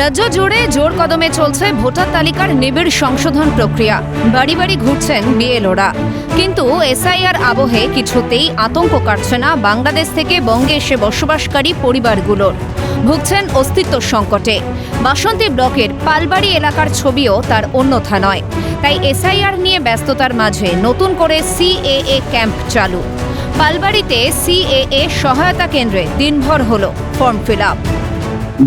রাজ্য জুড়ে জোর কদমে চলছে ভোটার তালিকার নিবিড় সংশোধন প্রক্রিয়া। বাড়ি বাড়ি ঘুরছেন বিএলওরা। কিন্তু এসআইআর আবহে কিছুতেই আতঙ্ক কাটছে না বাংলাদেশ থেকে বঙ্গে এসে বসবাসকারী পরিবারগুলোর ভুগছেন অস্তিত্ব সংকটে। বাসন্তী ব্লকের পালবাড়ি এলাকার ছবিও তার অন্যথা নয়। তাই এসআইআর নিয়ে ব্যস্ততার মাঝে নতুন করে সিএএ ক্যাম্প চালু। পালবাড়িতে সিএএ সহায়তা কেন্দ্রে দিনভর হলো ফর্ম ফিল আপ।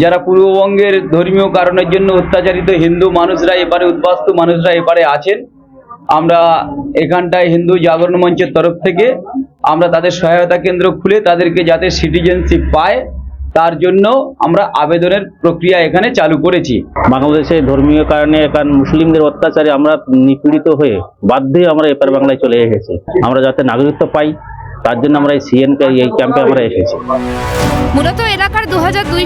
যারা পূর্ববঙ্গের ধর্মীয় কারণের জন্য অত্যাচারিত হিন্দু মানুষরা এপারে, উদ্বাস্তু মানুষরা এপারে আছেন, আমরা এখানটায় হিন্দু জাগরণ মঞ্চের তরফ থেকে আমরা তাদের সহায়তা কেন্দ্র খুলে তাদেরকে যাতে সিটিজেনশিপ পায়, তার জন্য আমরা আবেদনের প্রক্রিয়া এখানে চালু করেছি। বাংলাদেশে ধর্মীয় কারণে কারণ মুসলিমদের অত্যাচারে আমরা নিপীড়িত হয়ে বাধ্যই আমরা এপার বাংলায় চলে এসেছি। আমরা যাতে নাগরিকত্ব পাই তার জন্য আমরা এই সিএনকে এই ক্যাম্পে আমরা এসেছি। মূলত এলাকার দু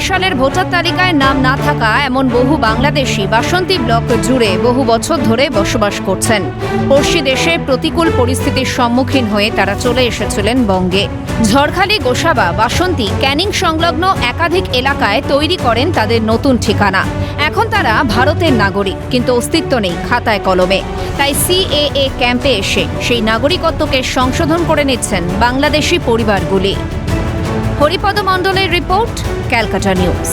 সালের ভোটার তালিকায় নাম না থাকা এমন বহু বাংলাদেশি বাসন্তী ব্লক জুড়ে বহু বছর ধরে বসবাস করছেন। পড়শি দেশে প্রতিকূল পরিস্থিতির সম্মুখীন হয়ে তারা চলে এসেছিলেন বঙ্গে। ঝড়খালি, গোসাবা, বাসন্তী, ক্যানিং সংলগ্ন একাধিক এলাকায় তৈরি করেন তাদের নতুন ঠিকানা। এখন তারা ভারতের নাগরিক, কিন্তু অস্তিত্ব নেই খাতায় কলমে। তাই সিএএ ক্যাম্পে এসে সেই নাগরিকত্বকে সংশোধন করে নিচ্ছেন বাংলাদেশি পরিবারগুলি। হরিপদ মণ্ডলের রিপোর্ট ক্যালকাটা নিউজ।